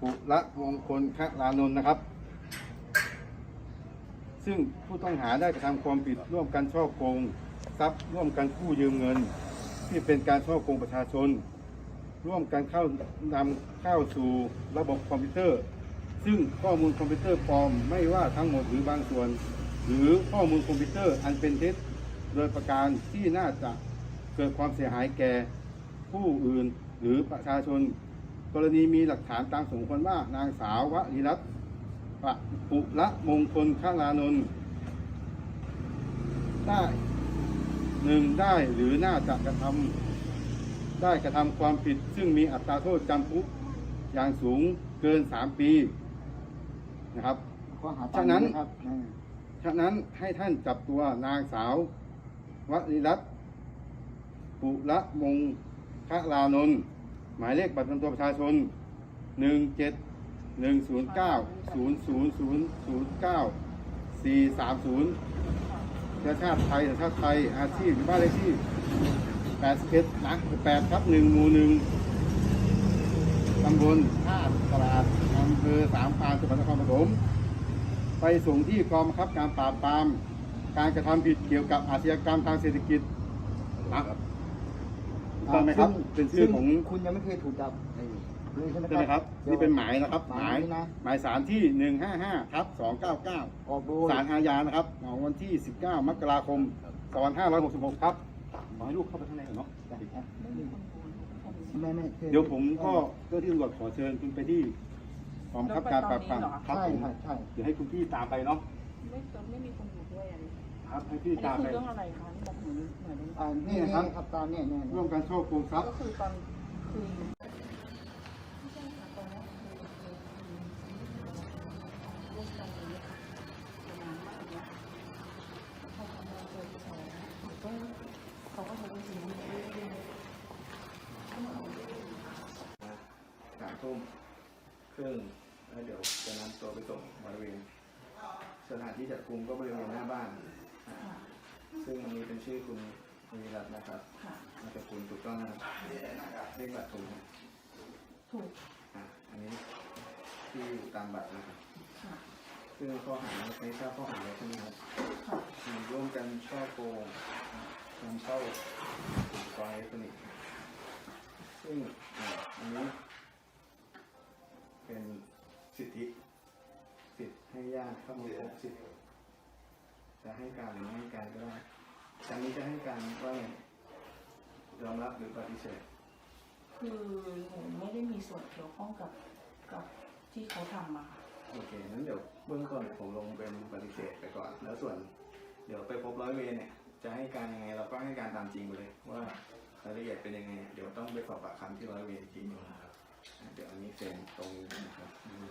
ปุระมงคลคลานนท์นะครับ ซึ่งผู้ต้องหาได้กระทำความผิดร่วมกันช่อโกงทรัพย์ร่วมกันกู้ยืมเงิน ที่เป็นการช่อโกงประชาชน ร่วมกันเข้านำเข้าสู่ระบบคอมพิวเตอร์ ซึ่งข้อมูลคอมพิวเตอร์ปลอมไม่ว่าทั้งหมดหรือบางส่วน หรือข้อมูลคอมพิวเตอร์อันเป็นเท็จโดยประการที่น่าจะเกิดความเสียหายแก่ผู้อื่นหรือประชาชน กรณีมีหลักฐานตามสมควรว่านางสาววริรัตน์ปะปุระมงคลคลานนท์ได้หนึ่งได้หรือน่าจะกระทำได้กระทำความผิด ซึ่งมีอัตราโทษจำคุกอย่างสูงเกิน3ปีนะครับข้อหาฉะนั้นครับอืมฉะนั้นให้ท่านจับตัวนางสาววริรัตน์ปุระมงคลานนท์ หมายเลขบัตรประจำตัวประชาชน 1 7 1 0 9 0 0 0 0 9 4 3 0เชื้อชาติไทยสัญชาติไทย อาชีพบ้านเลขที่81นะ8ครับ1หมู่1ตำบลท่าตลาดอำเภอสามพรานจังหวัดนครปฐมไปส่งที่กองบังคับการปราบปราม การกระทำผิดเกี่ยวกับอาชญากรรมทางเศรษฐกิจนะครับ ถูกต้องไหมครับเป็นชื่อของ ซึ่คุณยังไม่เคยถูกจับเลยใช่ไหมใช่ไหมครับ นี่เป็นหมายนะครับหมายนะหมายสารที่ 155ทับ299 ออกโดยสารอาญานะครับของวันที่ 19 มกราคม2566 ครับขอให้ลูกเข้าไปข้างในก่อนเนาะ ไม่ไม่คเดี๋ยวผมก็เจ้าที่ตำรวจขอเชิญคุณไปที่กองบังคับการปราบปรามครับใช่ผมใช่ใช่ เดี๋ยวให้คุณพี่ตามไปเนาะ ไม่ไม่มีคนอยู่ด้วยอันนี้ครับให้พี่อันตามนี้ไปคือเรื่องอะไรคะที่บอกหนูหน่อยได้ไหมอ่านี่นี่นี่นะครับครับตามเนี่ยเนี่ยร่วมกันช่อโกงทรัพย์ก็คือตอนคือร่วมกันนี้ประมาณว่าอย่างเงี้ยเขาทำงานเกินสองก็เขาก็ใช้วิธีนี้เรื่อยสามทุ่มครึ่งแล้วเดี๋ยวจะนำตัวไปส่งบริเวณ สถานที่จับกุมก็บริเวณหน้าบ้านอ่าซึ่งอันนี้เป็นชื่อคุณมีรัตน์นะครับๆค่ะนามสกุลถูกต้องนะครับเลขบัตรถูกไหมถูกอะอันนี้ที่อยู่ตามบัตรนะครับค่ะซึ่งข้อหาไม่ทราบข้อหาอะไรใช่ไหมครับค่ะมีร่วมกันช่อโกงนำเข้าอุปกรณ์อิเล็กทรอนิกส์ซึ่งอ่าอันนี้เป็นสิทธิสิทธิ์ ให้ญาติเข้ามาพบสิทธิ์จะให้การหรือไม่ให้การก็ได้อันนี้จะให้การว่าไงยอมรับหรือปฏิเสธ คือหนูไม่ได้มีส่วนเกี่ยวข้องกับกับที่เขาทำมาค่ะโอเคนั้นเดี๋ยวเบื้องต้นผมลงเป็นปฏิเสธไปก่อน แล้วส่วน เดี๋ยวไปพบร้อยเวรเนี่ย จะให้การยังไงเราก็ให้การตามจริงไปเลยว่ารายละเอียดเป็นยังไง เดี๋ยวต้องไปสอบปากคำที่ร้อยเวรจริงนะครับอะเดี๋ยวอันนี้เซ็นตรงนี้นะครับอืม